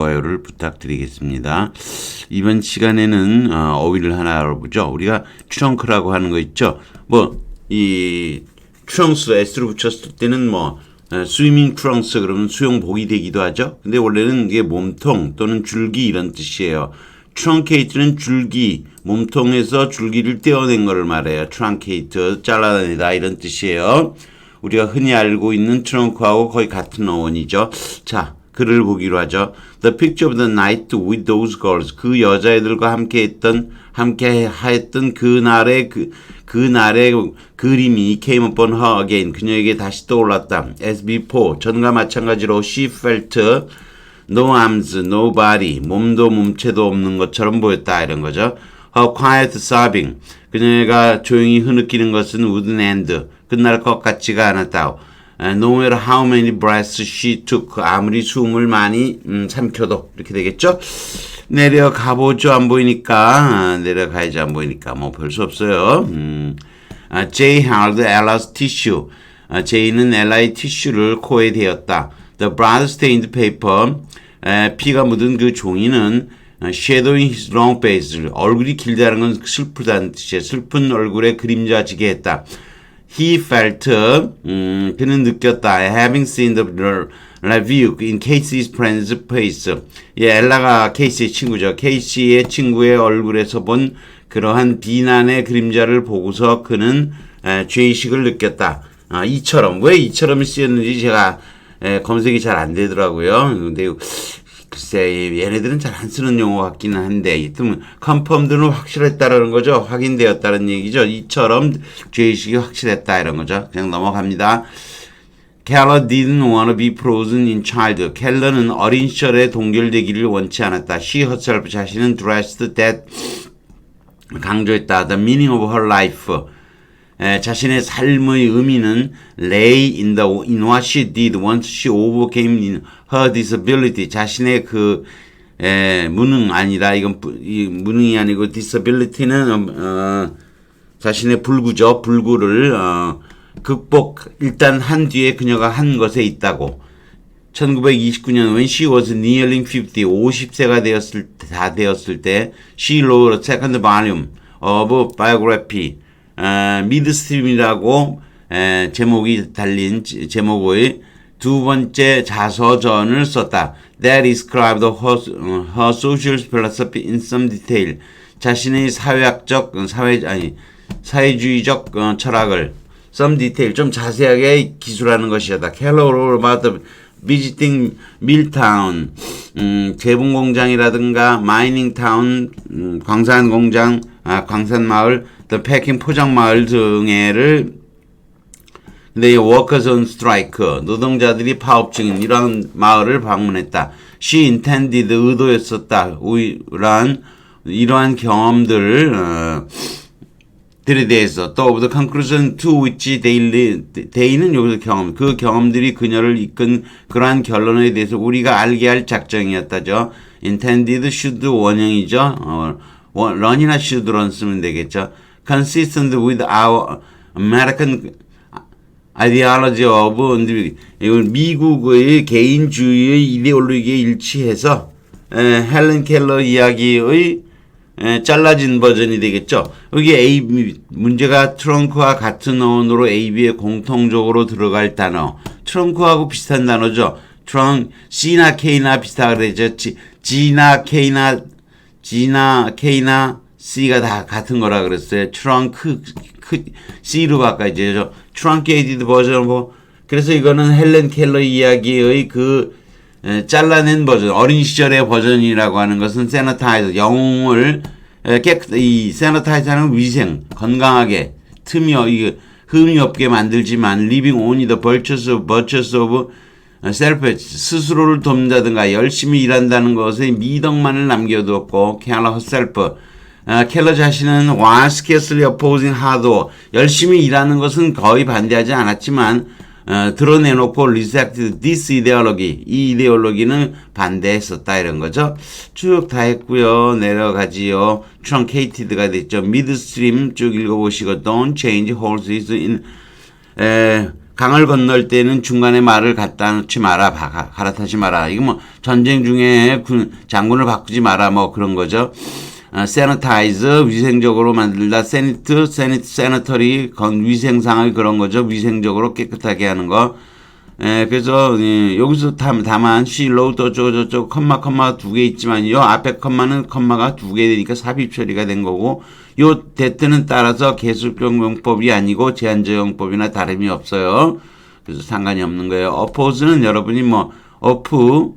좋아요를 부탁드리겠습니다. 이번 시간에는 어, 어휘를 하나 알아보죠. 우리가 트렁크라고 하는 거 있죠. 뭐 이 트렁스 S로 붙였을 때는 뭐 스위밍 트렁스 그러면 수영복이 되기도 하죠. 근데 원래는 이게 몸통 또는 줄기 이런 뜻이에요. 트렁케이트는 줄기, 몸통에서 줄기를 떼어낸 것을 말해요. 트렁케이트, 잘라내다 이런 뜻이에요. 우리가 흔히 알고 있는 트렁크하고 거의 같은 어원이죠. 자, 글을 보기로 하죠. The picture of the night with those girls. 그 여자애들과 함께 했던, 함께 하였던 그날의 그, 그날의 그림이 came upon her again. 그녀에게 다시 떠올랐다. As before. 전과 마찬가지로 she felt no arms, no body. 몸도 몸체도 없는 것처럼 보였다. 이런 거죠. Her quiet sobbing. 그녀가 조용히 흐느끼는 것은 wouldn't end. 끝날 것 같지가 않았다. No matter how many breaths she took. 아무리 숨을 많이 음, 삼켜도 이렇게 되겠죠. 내려가 보죠. 안 보이니까 아, 내려가야지 안 보이니까 뭐 별 수 없어요. 음. 아, Jay held Ella's tissue. 아, 제이는 엘라의 티슈를 코에 대었다. The blood stained paper. 에, 피가 묻은 그 종이는 어, shadowing his long face. 얼굴이 길다는 건 슬프다는 뜻이에요. 슬픈 얼굴에 그림자지게 했다. He felt, 음, 그는 느꼈다. Having seen the review in Casey's friend's face. 예, 엘라가 케이시의 친구죠. 케이시의 친구의 얼굴에서 본 그러한 비난의 그림자를 보고서 그는 에, 죄의식을 느꼈다. 아, 이처럼. 왜 이처럼 쓰였는지 제가 에, 검색이 잘 안 되더라고요. 근데 글쎄 얘네들은 잘 안 쓰는 용어 같기는 한데 이쯤 컨펌드는 확실했다라는 거죠. 확인되었다는 얘기죠. 이처럼 죄의식이 확실했다 이런 거죠. 그냥 넘어갑니다. Keller didn't want to be frozen in child. 켈러는 어린 시절에 동결되기를 원치 않았다. She herself 자신은 dressed that 강조했다. The meaning of her life. 에, 자신의 삶의 의미는 lay in the in what she did once she overcame in her disability. 자신의 그 에, 무능 아니라 이건 부- 이 무능이 아니고 disability는 어, 어, 자신의 불구죠. 불구를 어, 극복 일단 한 뒤에 그녀가 한 것에 있다고. 1929년 when she was nearing 50, 50세가 되었을 때- 다 되었을 때 she wrote a second volume of biography 어, 미드스트림이라고 에, 제목이 달린 제- 제목의 두 번째 자서전을 썼다. That described her, 어, her social philosophy in some detail. 자신의 사회학적 어, 사회 아니 사회주의적 어, 철학을 some detail 좀 자세하게 기술하는 것이었다. Wrote about the visiting milltown, 음, 재봉 공장이라든가 mining town, 음, 광산 공장, 아, 광산 마을, the packing 포장 마을 등에를 근데 이 workers on strike, 노동자들이 파업 중인 이런 마을을 방문했다. She intended, 의도했었다. 이러한, 이러한 경험들을, 어, 들에 대해서 또 the conclusion to which they, they는 여기서 경험 그 경험들이 그녀를 이끈 그러한 결론에 대해서 우리가 알게 할 작정이었다죠. intended should 원형이죠. 어, 원- run이나 should run 쓰면 되겠죠. consistent with our American ideology of. 이건 미국의 개인주의의 이데올로기에 일치해서 에, 헬렌 켈러 이야기의 에, 잘라진 버전이 되겠죠. 여기 A 문제가 트렁크와 같은 어원으로 A, B에 공통적으로 들어갈 단어. 트렁크하고 비슷한 단어죠. 트렁 C나 K나 비슷하다 그러죠. G, G나 K나 G나 K나 C가 다 같은 거라 그랬어요. 트렁크 크, C로 바꿔야죠. 트렁케이티드 버전 뭐 그래서 이거는 헬렌 켈러 이야기의 그 에, 잘라낸 버전, 어린 시절의 버전이라고 하는 것은 세너타이저, 영웅을 에, 깨끗, 이 세너타이저는 위생, 건강하게, 틈이, 어- 이 흠이 없게 만들지만, living only the virtues of, virtues of self, 스스로를 돕는다든가, 열심히 일한다는 것에 미덕만을 남겨두었고, 켈러 herself, 아, 켈러 자신은 while scarcely opposing hard work, 열심히 일하는 것은 거의 반대하지 않았지만 어, 드러내놓고 rejected this ideology, 이 이데올로기는 반대했었다 이런 거죠. 쭉 다 했고요. 내려가지요. truncated가 됐죠. midstream 쭉 읽어보시고 don't change horses in 에, 강을 건널 때는 중간에 말을 갖다 놓지 마라, 바- 가- 갈아타지 마라. 이거 뭐 전쟁 중에 군, 장군을 바꾸지 마라, 뭐 그런 거죠. 어, 세너타이즈 위생적으로 만들다. 세니트 세니트 세너터리 건 위생상의 그런 거죠. 위생적으로 깨끗하게 하는 거. 에, 그래서 예, 여기서 다, 다만 실로 또저저저 컴마 컴마 두 개 있지만 요 앞에 컴마는 컴마가 두 개 되니까 삽입 처리가 된 거고 요 대트는 따라서 계속적 용법이 아니고 제한적 용법이나 다름이 없어요. 그래서 상관이 없는 거예요. 어포즈는 여러분이 뭐 어프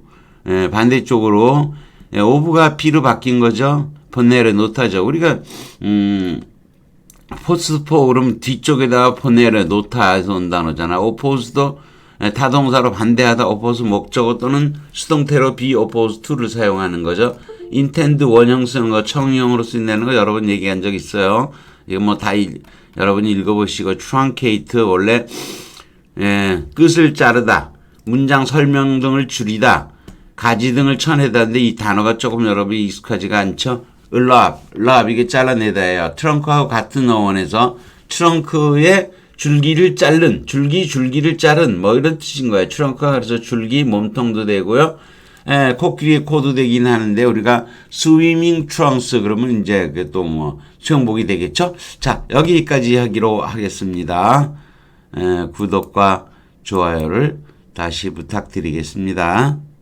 예, 반대쪽으로 예, 오브가 B로 바뀐 거죠. 본네르 노타죠. 우리가 음 포스포 그러면 뒤쪽에다가 포네르 노타에서 온 단어잖아. 오포스도 예, 타동사로 반대하다 오포스 목적어 또는 수동태로 비 오포스 투를 사용하는 거죠. 인텐드 원형 쓰는 거 청형으로 쓴다는 거 여러 번 얘기한 적 있어요. 이거 뭐 다 여러분이 읽어보시고 트랑케이트 원래 예, 끝을 자르다, 문장 설명 등을 줄이다, 가지 등을 쳐내다인데 이 단어가 조금 여러분이 익숙하지가 않죠? 을랍, 을랍 이게 잘라내다예요. 트렁크하고 같은 어원에서 트렁크의 줄기를 자른, 줄기 줄기를 자른 뭐 이런 뜻인 거예요. 트렁크가 그래서 줄기 몸통도 되고요. 예, 코끼리 코도 되긴 하는데 우리가 스위밍 트렁스 그러면 이제 또 뭐 수영복이 되겠죠? 자 여기까지 하기로 하겠습니다. 에, 구독과 좋아요를 다시 부탁드리겠습니다.